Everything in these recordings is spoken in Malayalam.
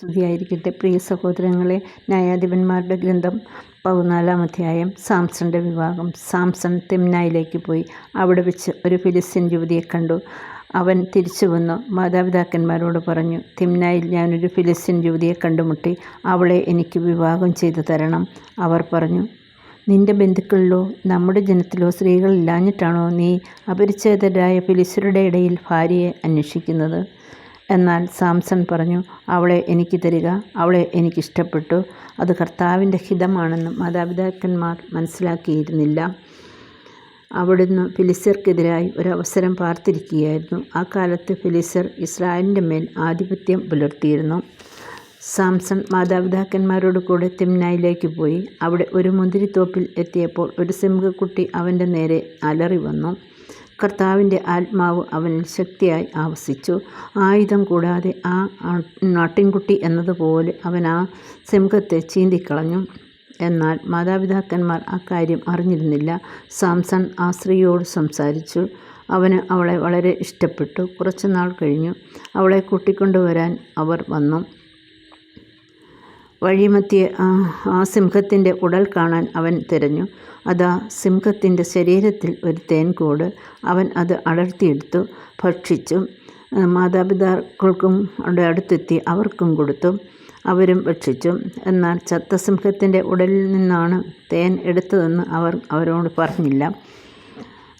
സ്തുതിയായിരിക്കട്ടെ പ്രിയ സഹോദരങ്ങളെ ന്യായാധിപന്മാരുടെ ഗ്രന്ഥം പതിനാലാം അധ്യായം സാംസന്റെ വിവാഹം. സാംസൺ തെമ്നായിലേക്ക് പോയി. അവിടെ വെച്ച് ഒരു ഫിലിസ്തീൻ യുവതിയെ കണ്ടു. അവൻ തിരിച്ചു വന്നു. മാതാപിതാക്കന്മാരോട് പറഞ്ഞു തിമ്നായിൽ ഞാനൊരു ഫിലിസ്തീൻ യുവതിയെ കണ്ടുമുട്ടി. അവളെ എനിക്ക് വിവാഹം ചെയ്തു തരണം. അവർ പറഞ്ഞു നിന്റെ ബന്ധുക്കളിലോ നമ്മുടെ ജനത്തിലോ സ്ത്രീകളില്ലാഞ്ഞിട്ടാണോ നീ അപരിച്ഛേദരായ ഫിലിസ്യരുടെ ഇടയിൽ ഭാര്യയെ അന്വേഷിക്കുന്നത്? എന്നാൽ സാംസൺ പറഞ്ഞു അവളെ എനിക്ക് തരിക അവളെ എനിക്കിഷ്ടപ്പെട്ടു. അത് കർത്താവിന്റെ ഹിതമാണെന്ന് മാതാപിതാക്കന്മാർ മനസ്സിലാക്കിയിരുന്നില്ല. അവിടുന്ന് ഫിലിസർക്കെതിരായി ഒരവസരം പാർത്തിരിക്കുകയായിരുന്നു. ആ കാലത്ത് ഫിലിസർ ഇസ്രായേലിന്റെ മേൽ ആധിപത്യം പുലർത്തിയിരുന്നു. സാംസൺ മാതാപിതാക്കന്മാരോട് കൂടെ തിമ്നായിലേക്ക് പോയി. അവിടെ ഒരു മുന്തിരിത്തോപ്പിൽ എത്തിയപ്പോൾ ഒരു സിംഹക്കുട്ടി അവന്റെ നേരെ അലറി വന്നു കർത്താവിന്റെ ആത്മാവ് അവനിൽ ശക്തിയായി ആവസിച്ചു. ആയുധം കൂടാതെ ആ നാട്ടിൻകുട്ടി എന്നതുപോലെ അവൻ ആ സിംഹത്തെ ചീന്തിക്കളഞ്ഞു. എന്നാൽ മാതാപിതാക്കന്മാർ അക്കാര്യം കാര്യം അറിഞ്ഞിരുന്നില്ല. സാംസൺ ആ സ്ത്രീയോട് സംസാരിച്ചു. അവന് അവളെ വളരെ ഇഷ്ടപ്പെട്ടു. കുറച്ചുനാൾ കഴിഞ്ഞു. അവളെ കൂട്ടിക്കൊണ്ടുവരാൻ അവർ വന്നു. വഴിമധ്യേ ആ സിംഹത്തിന്റെ ഉടൽ കാണാൻ അവൻ തിരഞ്ഞു. അതാ സിംഹത്തിന്റെ ശരീരത്തിൽ ഒരു തേൻകൂട്. അവൻ അത് അടർത്തിയെടുത്തു ഭക്ഷിച്ചു. മാതാപിതാക്കൾക്കും അവിടെ അടുത്തെത്തി അവർക്കും കൊടുത്തു. അവരും ഭക്ഷിച്ചു. എന്നാൽ ചത്ത സിംഹത്തിന്റെ ഉടലിൽ നിന്നാണ് തേൻ എടുത്തതെന്ന് അവർ അവരോട് പറഞ്ഞില്ല.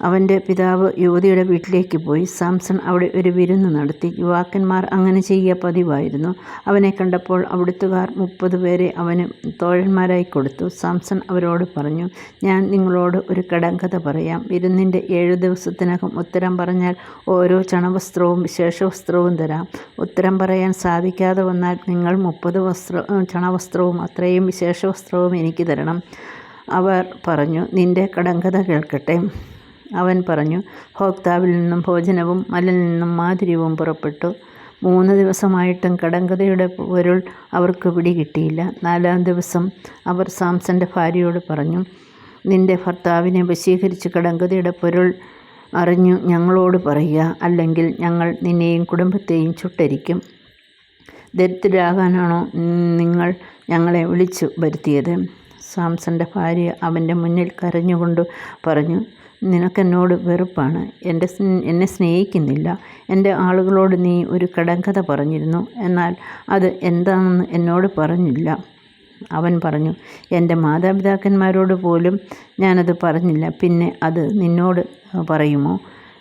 അവന്റെ പിതാവ് യുവതിയുടെ വീട്ടിലേക്ക് പോയി. സാംസൺ അവിടെ ഒരു വിരുന്ന് നടത്തി. യുവാക്കന്മാർ അങ്ങനെ ചെയ്യുക പതിവായിരുന്നു. അവനെ കണ്ടപ്പോൾ അവിടുത്തുകാർ മുപ്പത് പേരെ അവന് തോഴന്മാരായി കൊടുത്തു. സാംസൺ അവരോട് പറഞ്ഞു ഞാൻ നിങ്ങളോട് ഒരു കടങ്കഥ പറയാം. വിരുന്നിന്റെ ഏഴു ദിവസത്തിനകം ഉത്തരം പറഞ്ഞാൽ ഓരോ ചണവസ്ത്രവും ശേഷവസ്ത്രവും തരാം. ഉത്തരം പറയാൻ സാധിക്കാതെ വന്നാൽ നിങ്ങൾ മുപ്പത് വസ്ത്ര ചണവസ്ത്രവും അത്രയും വിശേഷവസ്ത്രവും എനിക്ക് തരണം. അവർ പറഞ്ഞു നിന്റെ കടങ്കഥ കേൾക്കട്ടെ. അവൻ പറഞ്ഞു ഭോക്താവിൽ നിന്നും ഭോജനവും മലിൽ നിന്നും മാധുര്യവും പുറപ്പെട്ടു. മൂന്ന് ദിവസമായിട്ടും കടങ്കഥയുടെ പൊരുൾ അവർക്ക് പിടികിട്ടിയില്ല. നാലാം ദിവസം അവർ സാംസന്റെ ഭാര്യയോട് പറഞ്ഞു നിന്റെ ഭർത്താവിനെ വശീകരിച്ച് കടങ്കഥയുടെ പൊരുൾ അറിഞ്ഞു ഞങ്ങളോട് പറയുക അല്ലെങ്കിൽ ഞങ്ങൾ നിന്നെയും കുടുംബത്തെയും ചുട്ടരിക്കും. ദരിദ്രരാകാനാണോ നിങ്ങൾ ഞങ്ങളെ വിളിച്ചു വരുത്തിയത്? സാംസന്റെ ഭാര്യ അവന്റെ മുന്നിൽ കരഞ്ഞുകൊണ്ട് പറഞ്ഞു നിനക്കെന്നോട് വെറുപ്പാണ്. എന്റെ എന്നെ സ്നേഹിക്കുന്നില്ല. എന്റെ ആളുകളോട് നീ ഒരു കടങ്കഥ പറഞ്ഞിരുന്നു. എന്നാൽ അത് എന്താണെന്ന് എന്നോട് പറഞ്ഞില്ല. അവൻ പറഞ്ഞു എന്റെ മാതാപിതാക്കന്മാരോട് പോലും ഞാനത് പറഞ്ഞില്ല. പിന്നെ അത് നിന്നോട് പറയുമോ?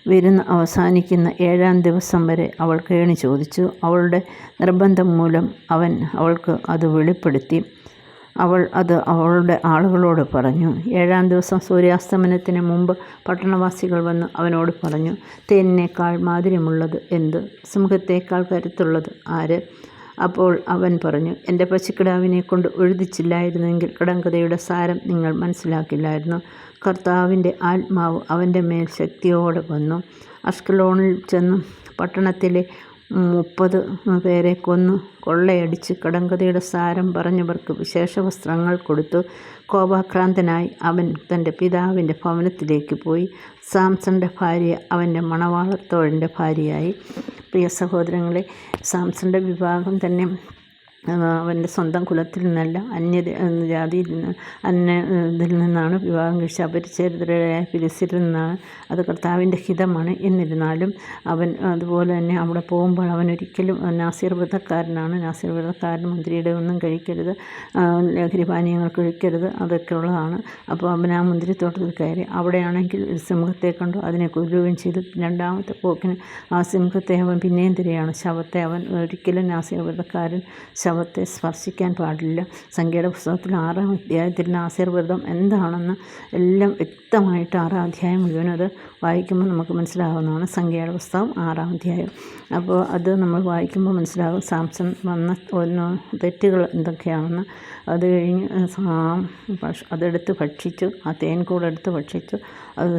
വരുന്ന അവസാനിക്കുന്ന ഏഴാം ദിവസം വരെ അവൾ കേണി ചോദിച്ചു. അവളുടെ നിർബന്ധം മൂലം അവൻ അവൾക്ക് അത് വെളിപ്പെടുത്തി. അവൾ അത് അവളുടെ ആളുകളോട് പറഞ്ഞു. ഏഴാം ദിവസം സൂര്യാസ്തമനത്തിന് മുമ്പ് പട്ടണവാസികൾ വന്ന് അവനോട് പറഞ്ഞു തേനിനേക്കാൾ മാധുര്യമുള്ളത് എന്ത്? സിംഹത്തേക്കാൾ കരുത്തുള്ളത് ആര്? അപ്പോൾ അവൻ പറഞ്ഞു എന്റെ പശുക്കിടാവിനെ കൊണ്ട് എഴുതിച്ചില്ലായിരുന്നെങ്കിൽ കടങ്കഥയുടെ സാരം നിങ്ങൾ മനസ്സിലാക്കില്ലായിരുന്നു. കർത്താവിന്റെ ആത്മാവ് അവന്റെ മേൽ ശക്തിയോടെ വന്നു. അഷ്കലോണിൽ ചെന്ന് പട്ടണത്തിലെ മുപ്പത് പേരെ കൊന്നു. കൊള്ളയടിച്ച് കടങ്കഥയുടെ സാരം പറഞ്ഞവർക്ക് വിശേഷ വസ്ത്രങ്ങൾ കൊടുത്തു. കോപാക്രാന്തനായി അവൻ തന്റെ പിതാവിന്റെ ഭവനത്തിലേക്ക് പോയി. സാംസന്റെ ഭാര്യ അവന്റെ മണവാളത്തോഴന്റെ ഭാര്യയായി. പ്രിയ സഹോദരങ്ങളെ സാംസന്റെ വിവാഹം തന്നെ അവന്റെ സ്വന്തം കുലത്തിൽ നിന്നല്ല അന്യ ജാതിയിൽ നിന്ന് അന്യ ഇതിൽ നിന്നാണ് വിവാഹം കഴിച്ച അപരിചരിതരായ ഫിലിസ്തീനിൽ നിന്നാണ് അത് കർത്താവിന്റെ ഹിതമാണ് എന്നിരുന്നാലും അവൻ അതുപോലെ തന്നെ അവിടെ പോകുമ്പോൾ അവൻ ഒരിക്കലും നാസിർ വ്രതക്കാരനാണ്. നാസിർ വ്രതക്കാരൻ മുന്തിരിയുടെ ഒന്നും കഴിക്കരുത് ലഹരി പാനീയങ്ങൾ കഴിക്കരുത് അതൊക്കെ ഉള്ളതാണ്. അപ്പോൾ അവൻ ആ മുന്തിരിത്തോട്ടത്തിൽ കയറി അവിടെയാണെങ്കിൽ ഒരു സിംഹത്തെ കണ്ടു. അതിനെ കൊല്ലുകയും ചെയ്തു. രണ്ടാമത്തെ പോക്കിന് ആ സിംഹത്തെ അവൻ പിന്നെയും തിരിയാണ്. ശവത്തെ അവൻ ഒരിക്കലും നാസിർ വ്രതക്കാരൻ ശവത്തെ സ്പർശിക്കാൻ പാടില്ല. സംഖ്യയുടെ പുസ്തകത്തിൽ ആറാം അധ്യായത്തിൽ ആശീർവ്രതം വ്രതം എന്താണെന്ന് എല്ലാം വ്യക്തമായിട്ട് ആറാം അധ്യായം മുഴുവൻ അത് വായിക്കുമ്പോൾ നമുക്ക് മനസ്സിലാകുന്നതാണ് സംഖ്യയുടെ പുസ്തകം ആറാം അധ്യായം. അപ്പോൾ അത് നമ്മൾ വായിക്കുമ്പോൾ മനസ്സിലാകും സാംസൺ വന്ന ഒന്ന് തെറ്റുകൾ എന്തൊക്കെയാണെന്ന്. അത് കഴിഞ്ഞ് അതെടുത്ത് ഭക്ഷിച്ചു. ആ തേൻ കൂടെടുത്ത് ഭക്ഷിച്ചു. അത്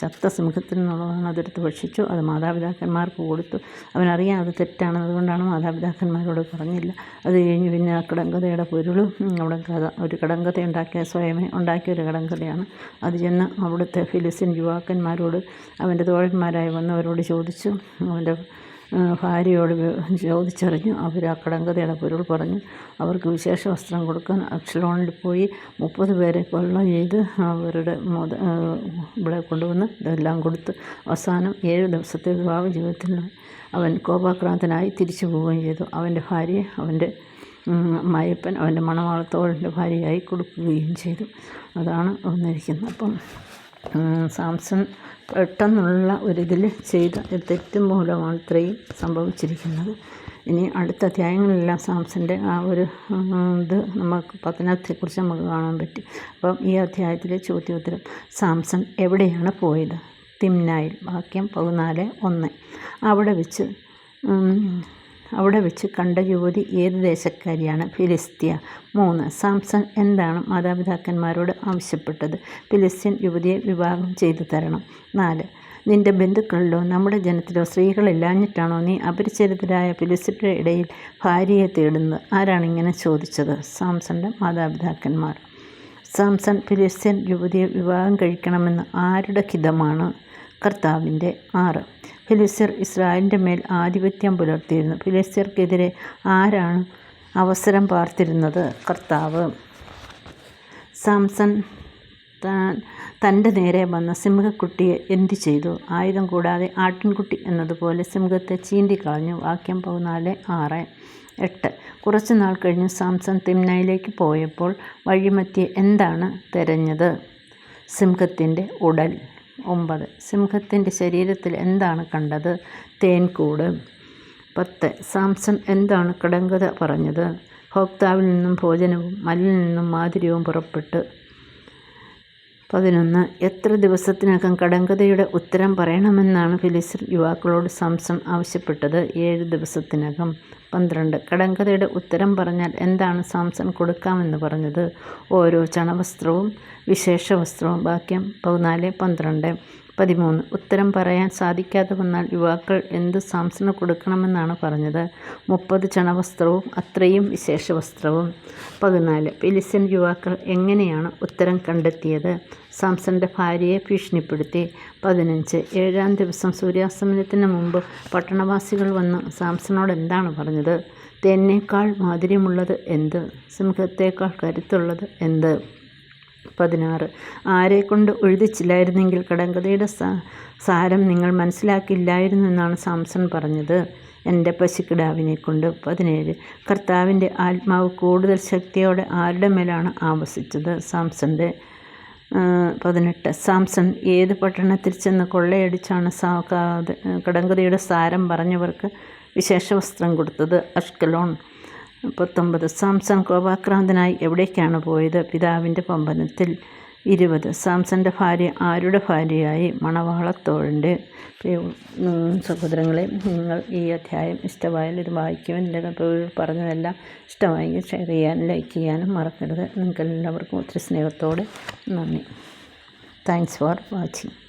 ശക്ത സിംഹത്തിൽ നിന്നുള്ളതാണ് അതെടുത്ത് ഭക്ഷിച്ചു. അത് മാതാപിതാക്കന്മാർക്ക് കൊടുത്തു. അവനറിയാം അത് തെറ്റാണ് അതുകൊണ്ടാണ് മാതാപിതാക്കന്മാരോട് പറഞ്ഞില്ല. അത് കഴിഞ്ഞ് പിന്നെ ആ കടങ്കഥയുടെ പൊരുളും അവിടെ കഥ ഒരു കടങ്കഥ ഉണ്ടാക്കിയ സ്വയമേ ഉണ്ടാക്കിയ ഒരു കടങ്കഥയാണ്. അത് ചെന്ന് അവിടുത്തെ ഫിലിസ്തീൻ യുവാക്കന്മാരോട് അവന്റെ തോഴന്മാരായി വന്നവരോട് ചോദിച്ചു. അവന്റെ ഭാര്യയോട് ചോദിച്ചറിഞ്ഞു. അവർ ആ കടങ്കഥയുടെ പൊരുൾ പറഞ്ഞു. അവർക്ക് വിശേഷ വസ്ത്രം കൊടുക്കാൻ അക്ഷലോണിൽ പോയി മുപ്പത് പേരെ കൊള്ള ചെയ്ത് അവരുടെ മുത ഇവിടെ കൊണ്ടുവന്ന് ഇതെല്ലാം കൊടുത്ത് അവസാനം ഏഴ് ദിവസത്തെ വിവാഹ ജീവിതത്തിൽ അവൻ കോപാക്രാന്തനായി തിരിച്ചു പോവുകയും ചെയ്തു. അവന്റെ ഭാര്യയെ അവന്റെ മായപ്പൻ അവന്റെ മണവാളത്തോടെ ഭാര്യയായി കൊടുക്കുകയും ചെയ്തു. അതാണ് വന്നിരിക്കുന്നത്. അപ്പം സാംസൺ പെട്ടെന്നുള്ള ഒരിതിൽ ചെയ്ത തെറ്റ് മൂലമാണ് ഇത്രയും സംഭവിച്ചിരിക്കുന്നത്. ഇനി അടുത്ത അധ്യായങ്ങളിലെല്ലാം സാംസന്റെ ആ ഒരു ഇത് നമുക്ക് പത്തനത്തെക്കുറിച്ച് നമുക്ക് കാണാൻ പറ്റും. അപ്പം ഈ അധ്യായത്തിലെ ചോദ്യോത്തരം സാംസൺ എവിടെയാണ് പോയത്? തിംനായിൽ വാക്യം പതിനാല് ഒന്ന്. അവിടെ വെച്ച് അവിടെ വെച്ച് കണ്ട യുവതി ഏത് ദേശക്കാരിയാണ്? ഫിലിസ്തീയ മൂന്ന് സാംസൺ എന്താണ് മാതാപിതാക്കന്മാരോട് ആവശ്യപ്പെട്ടത്? ഫിലിസ്തീൻ യുവതിയെ വിവാഹം ചെയ്തു തരണം. നാല് നിന്റെ ബന്ധുക്കളിലോ നമ്മുടെ ജനത്തിലോ സ്ത്രീകളില്ലാഞ്ഞിട്ടാണോ നീ അപരിചരിതരായ ഫിലിസ്തീന്റെ ഇടയിൽ ഭാര്യയെ തേടുന്നത്? ആരാണ് ഇങ്ങനെ ചോദിച്ചത്? സാംസന്റെ മാതാപിതാക്കന്മാർ. സാംസൺ ഫിലിസ്തീൻ യുവതിയെ വിവാഹം കഴിക്കണമെന്ന് ആരുടെ ഹിതമാണ്? കർത്താവിന്റെ ആറ് ഫിലിസ്തീർ ഇസ്രായേലിന്റെ മേൽ ആധിപത്യം പുലർത്തിയിരുന്നു. ഫിലിസ്തീർക്കെതിരെ ആരാണ് അവസരം പാർത്തിരുന്നത്? കർത്താവ്. സാംസൺ താൻ തന്റെ നേരെ വന്ന സിംഹക്കുട്ടിയെ എന്തു ചെയ്തു? ആയുധം കൂടാതെ ആട്ടിൻകുട്ടി എന്നതുപോലെ സിംഹത്തെ ചീന്തി കളഞ്ഞു. വാക്യം പതിനാല് ആറ് എട്ട്. കുറച്ച് നാൾ കഴിഞ്ഞ് സാംസൺ തിമ്നയിലേക്ക് പോയപ്പോൾ വഴിമധ്യേ എന്താണ് തിരഞ്ഞത്? സിംഹത്തിന്റെ ഉടൽ. ഒമ്പത്. സിംഹത്തിന്റെ ശരീരത്തിൽ എന്താണ് കണ്ടത്? തേൻകൂട്. പത്ത്. സാംസൺ എന്താണ് കടങ്കഥ പറഞ്ഞത്? ഭോക്താവിൽ നിന്നും ഭോജനവും മല്ലിൽ നിന്നും മാധുര്യവും പുറപ്പെട്ട് പതിനൊന്ന്. എത്ര ദിവസത്തിനകം കടങ്കഥയുടെ ഉത്തരം പറയണമെന്നാണ് ഫിലിസ്തീൻ യുവാക്കളോട് സംസം ആവശ്യപ്പെട്ടത്? ഏഴ് ദിവസത്തിനകം. പന്ത്രണ്ട്. കടങ്കഥയുടെ ഉത്തരം പറഞ്ഞാൽ എന്താണ് സാംസൺ കൊടുക്കാമെന്ന് പറഞ്ഞത്? ഓരോ ചണവസ്ത്രവും വിശേഷ വസ്ത്രവും വാക്യം പതിനാല് പന്ത്രണ്ട്. പതിമൂന്ന്. ഉത്തരം പറയാൻ സാധിക്കാതെ വന്നാൽ യുവാക്കൾ എന്ത് സാംസന് കൊടുക്കണമെന്നാണ് പറഞ്ഞത്. മുപ്പത് ചണവസ്ത്രവും അത്രയും വിശേഷ വസ്ത്രവും പതിനാല്. ഫിലിസ്തീൻ യുവാക്കൾ എങ്ങനെയാണ് ഉത്തരം കണ്ടെത്തിയത്? സാംസന്റെ ഭാര്യയെ ഭീഷണിപ്പെടുത്തി. പതിനഞ്ച്. ഏഴാം ദിവസം സൂര്യാസ്തമനത്തിന് മുമ്പ് പട്ടണവാസികൾ വന്ന് സാംസനോട് എന്താണ് പറഞ്ഞത്? തേനേക്കാൾ മാധുര്യമുള്ളത് എന്ത്? സിംഹത്തേക്കാൾ കരുത്തുള്ളത് എന്ത്? പതിനാറ്. ആരെക്കൊണ്ട് എഴുതിച്ചില്ലായിരുന്നെങ്കിൽ കടങ്കഥയുടെ സാരം നിങ്ങൾ മനസ്സിലാക്കില്ലായിരുന്നു എന്നാണ് സാംസൺ പറഞ്ഞത്. എന്റെ പശുക്കിടാവിനെ കൊണ്ട് പതിനേഴ്. കർത്താവിന്റെ ആത്മാവ് കൂടുതൽ ശക്തിയോടെ ആരുടെ മേലാണ് ആവസിച്ചത്? സാംസന്റെ പതിനെട്ട്. സാംസൺ ഏത് പട്ടണത്തിൽ ചെന്ന് കൊള്ളയടിച്ചാണ് സാ കടങ്കഥയുടെ സാരം പറഞ്ഞവർക്ക് വിശേഷ വസ്ത്രം കൊടുത്തത്? അഷ്കലോൺ. പത്തൊമ്പത് സാംസൺ കോപാക്രാന്തനായി എവിടേക്കാണ് പോയത്? പിതാവിന്റെ പമ്പനത്തിൽ ഇരുപത്. സാംസന്റെ ഭാര്യ ആരുടെ ഭാര്യയായി? മണവാളത്തോഴന്റെ സഹോദരങ്ങളെ നിങ്ങൾ ഈ അധ്യായം ഇഷ്ടമായാലും ഇത് വായിക്കുവാൻ എന്റെ പറഞ്ഞതെല്ലാം ഇഷ്ടമായെങ്കിൽ ഷെയർ ചെയ്യാനും ലൈക്ക് ചെയ്യാനും മറക്കരുത്. നിങ്ങൾക്ക് എല്ലാവർക്കും ഒത്തിരി സ്നേഹത്തോടെ നന്ദി. Thanks for watching